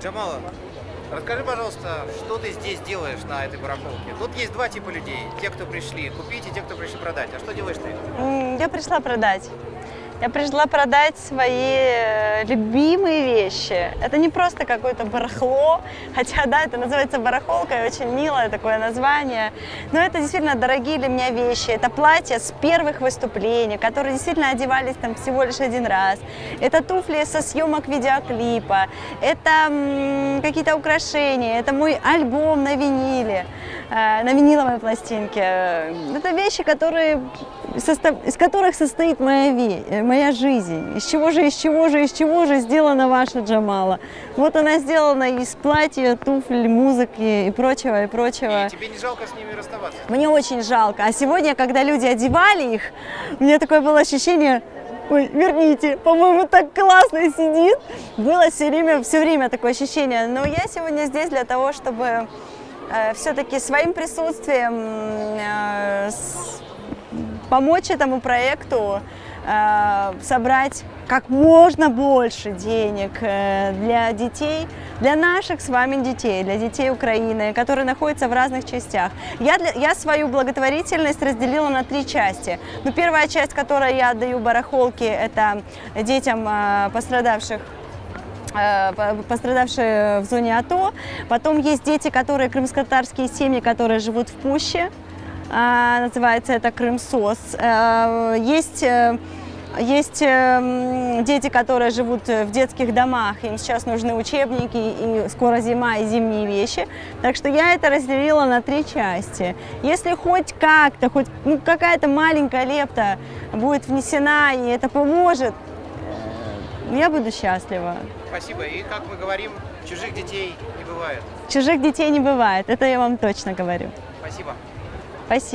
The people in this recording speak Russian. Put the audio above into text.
Джамала, расскажи, пожалуйста, что ты здесь делаешь на этой барахолке? Тут есть два типа людей. Те, кто пришли купить, и те, кто пришли продать. А что делаешь ты? Я пришла продать. Я пришла продать свои э, любимые вещи. Это не просто какое-то барахло, хотя, да, это называется барахолка, и очень милое такое название. Но это действительно дорогие для меня вещи. Это платья с первых выступлений, которые действительно одевались там всего лишь один раз. Это туфли со съемок видеоклипа. Это какие-то украшения. Это мой альбом на виниле, э, на виниловой пластинке. Это вещи, которые из которых состоит моя, э, моя жизнь. Из чего же, из чего же, из чего же сделана ваша Джамала? Вот она сделана из платья, туфель, музыки и прочего, и прочего. И тебе не жалко с ними расставаться? Мне очень жалко. А сегодня, когда люди одевали их, у меня такое было ощущение, ой, верните, по-моему, так классно сидит. Было все время, все время такое ощущение. Но я сегодня здесь для того, чтобы все-таки своим присутствием э, с- помочь этому проекту э, собрать как можно больше денег э, для детей, для наших с вами детей, для детей Украины, которые находятся в разных частях. Я, для- я свою благотворительность разделила на три части. Ну, первая часть, которую я отдаю барахолке, это детям э, пострадавших по- пострадавшие в зоне АТО. Потом есть дети, которые крымско-татарские семьи, которые живут в Пуще. А, Называется это Крымсос. Э, Есть э, есть э, дети, которые живут в детских домах, им сейчас нужны учебники и скоро зима и зимние вещи. Так что я это разделила на три части. Если хоть как-то, хоть ну, какая-то маленькая лепта будет внесена и это поможет, я буду счастлива. Спасибо. И как мы говорим, чужих детей не бывает. Чужих детей не бывает, это я вам точно говорю. Спасибо. Спасибо.